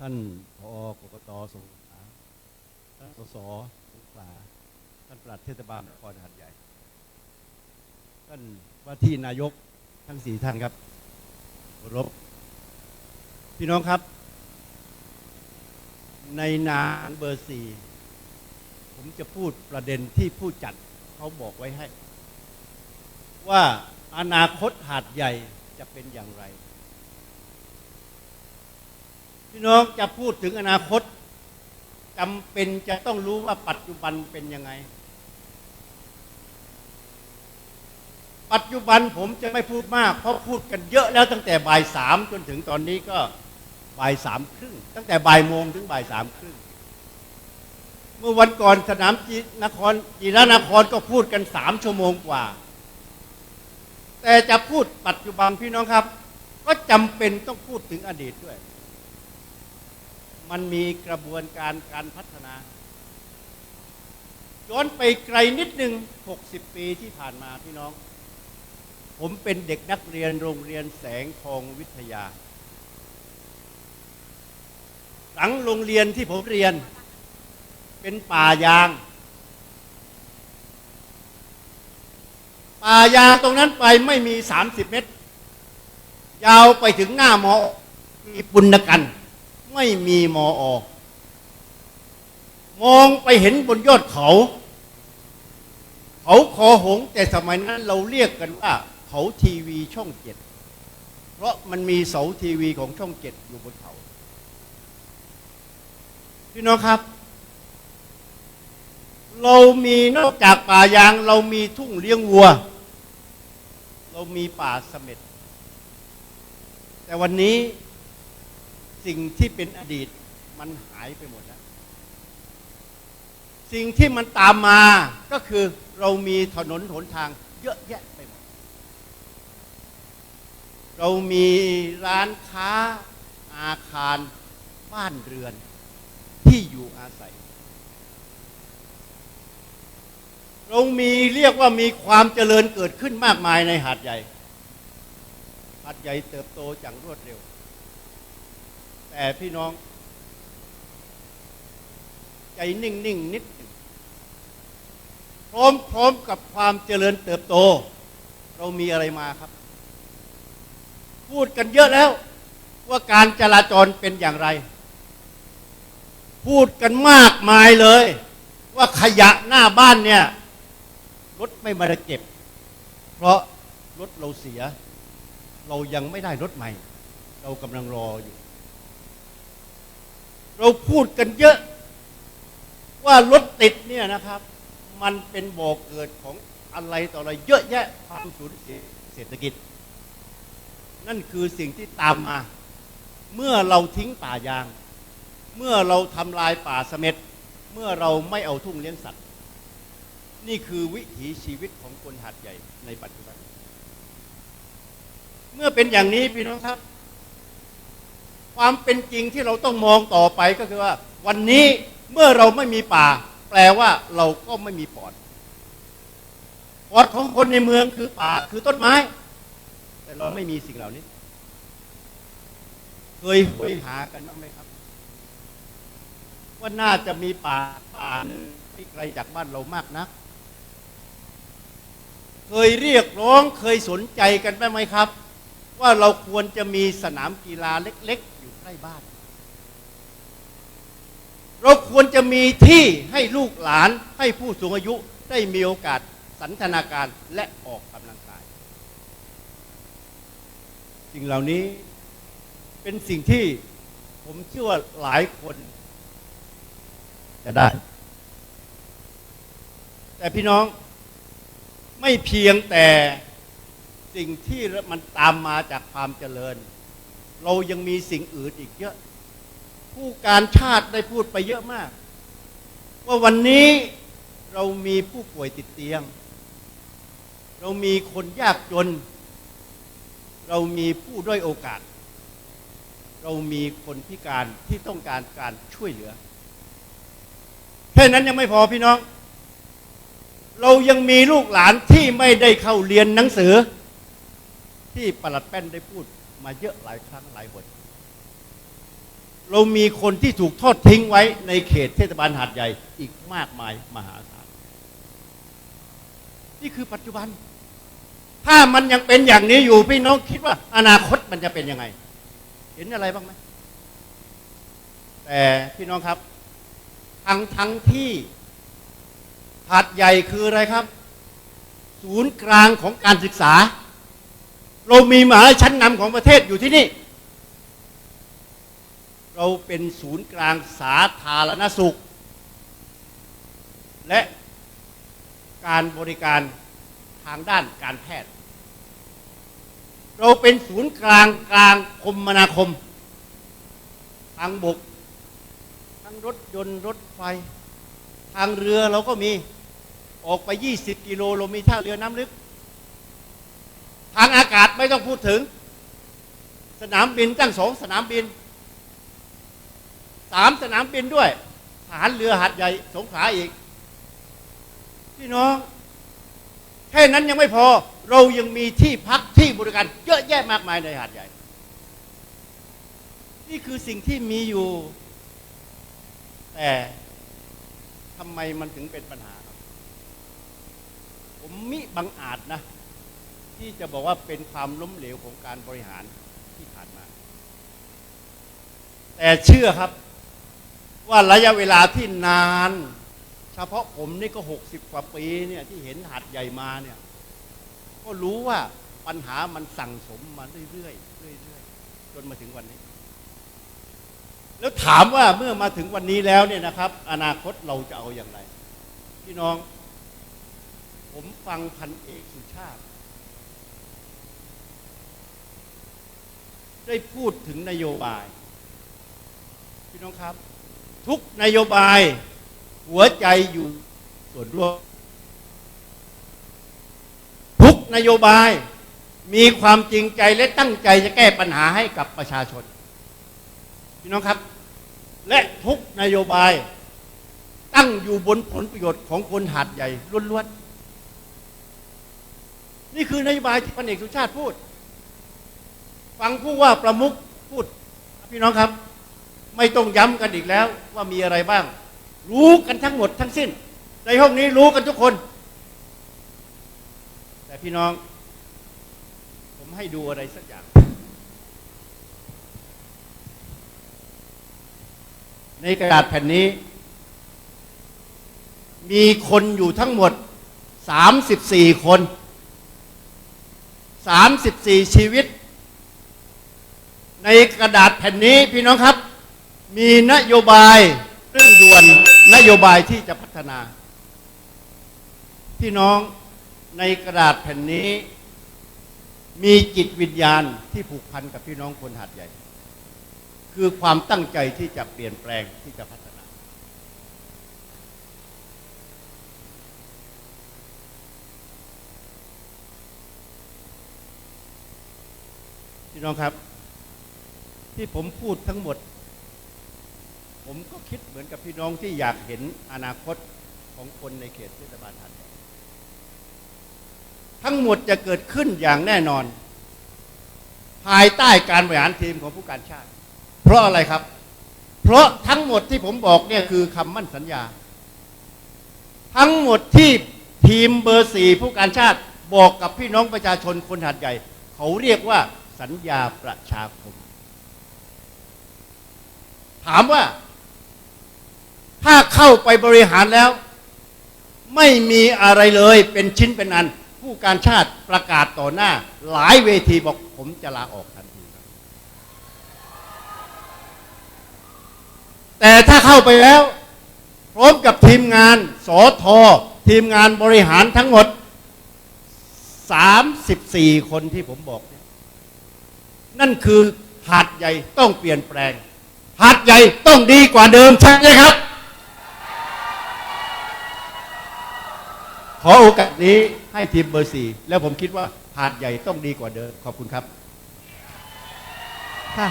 ท่านพอกกตสงขลาท่านสสสงขลาท่านปลัดเทศบาลนครหัดใหญ่ ท่านว่าที่นายกทั้งสี่ท่านครับรบ พี่น้องครับ ในนามเบอร์สี่ผมจะพูดประเด็นที่ผู้จัดเขาบอกไว้ให้ ว่าอนาคตหาดใหญ่จะเป็นอย่างไร พี่น้องจะพูดถึงอนาคตจำเป็นจะต้องรู้ว่าปัจจุบันเป็นยังไง ปัจจุบันผมจะไม่พูดมาก เพราะพูดกันเยอะแล้วตั้งแต่บ่ายสามจนถึงตอนนี้ก็บ่ายสามครึ่งตั้งแต่บ่ายโมงถึงบ่ายสามครึ่งเมื่อวันก่อนสนามจีนครจีรนครก็พูดกันสามชั่วโมงกว่า แต่จะพูดปัจจุบันพี่น้องครับ ก็จำเป็นต้องพูดถึงอดีตด้วย มันมีกระบวนการการพัฒนา ย้อนไปไกลนิดหนึ่ง60 ปีที่ผ่านมาพี่น้อง ผมเป็นเด็กนักเรียนโรงเรียนแสงทองวิทยา หลังโรงเรียนที่ผมเรียน เป็นป่ายาง ป่ายางตรงนั้นไปไม่มี 30 เมตร ยาวไปถึงหน้ามอมีปุณกัน ไม่มีมออมองไปเห็นบนยอดเขา เขาคอหงส์แต่สมัยนั้นเราเรียกกันว่า เขาทีวีช่องเจ็ด เพราะมันมีเสาทีวีของช่องเจ็ดอยู่บนเขา พี่น้องครับ เรามีนอกจากป่ายาง เรามีทุ่งเลี้ยงวัว เรามีป่าเสม็ดแต่วันนี้ สิ่งที่เป็นอดีตมันหายไปหมดแล้ว สิ่งที่มันตามมาก็คือเรามีถนนหนทางเยอะแยะไปหมด เรามีร้านค้าอาคารบ้านเรือนที่อยู่อาศัย เรามีเรียกว่ามีความเจริญเกิดขึ้นมากมายในหาดใหญ่ หาดใหญ่เติบโตอย่างรวดเร็ว แต่พี่น้อง ใจนิ่งๆนนิดหนึ่งพร้อมๆกับความเจริญเติบโต เรามีอะไรมาครับ พูดกันเยอะแล้ว ว่าการจราจรเป็นอย่างไร พูดกันมากมายเลย ว่าขยะหน้าบ้านเนี่ยรถไม่มาเก็บ เพราะรถเราเสีย เรายังไม่ได้รถใหม่ เรากำลังรออยู่ เราพูดกันเยอะ ว่ารถติดเนี่ยนะครับ มันเป็นบ่อกเกิดของอะไรต่ออะไร เยอะแยะความสูญเสียเศรษฐกิจ นั่นคือสิ่งที่ตามมา เมื่อเราทิ้งป่ายาง เมื่อเราทำลายป่าเสม็ดเมื่อเราไม่เอาทุ่งเลี้ยงสัตว์ นี่คือวิถีชีวิตของคนหาดใหญ่ในปัจจุบัน เมื่อเป็นอย่างนี้พี่น้องครับ ความเป็นจริงที่เราต้องมองต่อไปก็คือว่า วันนี้เมื่อเราไม่มีป่า แปลว่าเราก็ไม่มีปอด ปอดของคนในเมืองคือป่าคือต้นไม้ แต่เราไม่มีสิ่งเหล่านี้ เคยคุยหากันบ้างไหมครับ ว่าน่าจะมีป่าป่าหนึ่งที่ไกลจากบ้านเรามากนัก เคยเรียกร้องเคยสนใจกันบ้างไหมครับ ว่าเราควรจะมีสนามกีฬาเล็กๆอยู่ใก ล้บ้าน เราควรจะมีที่ให้ลูกหลานให้ผู้สูงอายุได้มีโอกาสสันทนาการและออกกำลังกาย สิ่งเหล่านี้เป็นสิ่งที่ผมเชื่อว่าหลายคน จะได้ แต่พี่น้องไม่เพียงแต่สิ่งที่มันตามมาจากความเจริญ เรายังมีสิ่งอื่นอีกเยอะ ผู้การชาติได้พูดไปเยอะมาก ว่าวันนี้เรามีผู้ป่วยติดเตียง เรามีคนยากจน เรามีผู้ด้อยโอกาส เรามีคนพิการที่ต้องการการช่วยเหลือ แค่นั้นยังไม่พอพี่น้อง เรายังมีลูกหลานที่ไม่ได้เข้าเรียนหนังสือ ที่ประหลัดแป้นได้พูด มาเยอะหลายครั้งหลายหนเรามีคนที่ถูกทอดทิ้งไว้ในเขตเทศบาลหาดใหญ่อีกมากมายมหาศาลนี่คือปัจจุบัน ถ้ามันยังเป็นอย่างนี้อยู่พี่น้องคิดว่า อนาคตมันจะเป็นยังไง เห็นอะไรบ้างไหมแต่พี่น้องครับ ทั้งทั้งที่หาดใหญ่คืออะไรครับ ศูนย์กลางของการศึกษา เรามีมหายชั้นนำของประเทศอยู่ที่นี่ เราเป็นศูนย์กลางสาธารณสุข และการบริการทางด้านการแพทย์ เราเป็นศูนย์กลางกลางคมนาคม ทางบก ทั้งรถยนต์รถไฟ ทางเรือเราก็มี ออกไป 20 กิโลเรามีท่าเรือน้ำลึก ทางอากาศไม่ต้องพูดถึง สนามบินตั้งสองสนามบินสามสนามบินด้วยฐานเรือหัดใหญ่สงขลาอีก พี่น้อง แค่นั้นยังไม่พอ เรายังมีที่พักที่บริการเยอะแยะมากมายในหาดใหญ่ นี่คือสิ่งที่มีอยู่ แต่ทำไมมันถึงเป็นปัญหาครับ ผมมิบังอาจนะ ที่จะบอกว่าเป็นความล้มเหลวของการบริหารที่ผ่านมา แต่เชื่อครับว่าระยะเวลาที่นาน เฉพาะผมนี่ก็หกสิบกว่าปีเนี่ยที่เห็นหัดใหญ่มาเนี่ย ก็รู้ว่าปัญหามันสั่งสมมาเรื่อยๆเรื่อยๆจนมาถึงวันนี้ แล้วถามว่าเมื่อมาถึงวันนี้แล้วเนี่ยนะครับ อนาคตเราจะเอาอย่างไร พี่น้อง ผมฟังพันเอกสุชาติ ได้พูดถึงนโยบาย พี่น้องครับ ทุกนโยบาย หัวใจอยู่ส่วนร่วม ทุกนโยบายมีความจริงใจและตั้งใจจะแก้ปัญหาให้กับประชาชน พี่น้องครับ และทุกนโยบาย ตั้งอยู่บนผลประโยชน์ของคนหาดใหญ่ล้วนๆนี่คือนโยบายที่พันเอกสุชาติพูด ฟังผู้ว่าประมุขพูดพี่น้องครับ ไม่ต้องย้ำกันอีกแล้วว่ามีอะไรบ้าง รู้กันทั้งหมดทั้งสิ้น ในห้องนี้รู้กันทุกคน แต่พี่น้อง ผมให้ดูอะไรสักอย่าง ในกระดาษแผ่นนี้ มีคนอยู่ทั้งหมด 34 คน 34 ชีวิต ในกระดาษแผ่นนี้พี่น้องครับ มีนโยบายเรื่องด่วนนโยบายที่จะพัฒนา พี่น้องในกระดาษแผ่นนี้ มีจิตวิญญาณที่ผูกพันกับพี่น้องคนหาดใหญ่ คือความตั้งใจที่จะเปลี่ยนแปลงที่จะพัฒนา พี่น้องครับ ที่ผมพูดทั้งหมด ผมก็คิดเหมือนกับพี่น้องที่อยากเห็นอนาคตของคนในเขตเทศบาลหาดใหญ่ทั้งหมดจะเกิดขึ้นอย่างแน่นอน ภายใต้การบริหารทีมของผู้การชาติ เพราะอะไรครับ เพราะทั้งหมดที่ผมบอกเนี่ยคือคำมั่นสัญญา ทั้งหมดที่ทีมเบอร์สี่ผู้การชาติบอกกับพี่น้องประชาชนคนหาดใหญ่ เขาเรียกว่าสัญญาประชาคม ถามว่า ถ้าเข้าไปบริหารแล้ว ไม่มีอะไรเลยเป็นชิ้นเป็นอัน ผู้การชาติประกาศต่อหน้า หลายเวทีบอกผมจะลาออกทันทีแต่ถ้าเข้าไปแล้วพร้อมกับทีมงานสอทอทีมงานบริหารทั้งหมด 34 คนที่ผมบอก นั่นคือหาดใหญ่ต้องเปลี่ยนแปลง หาดใหญ่ต้องดีกว่าเดิมใช่ไหมครับ ขอโอกาสนี้ให้ทีมเบอร์สี่แล้วผมคิดว่าหาดใหญ่ต้องดีกว่าเดิมขอบคุณครับ ค่ะ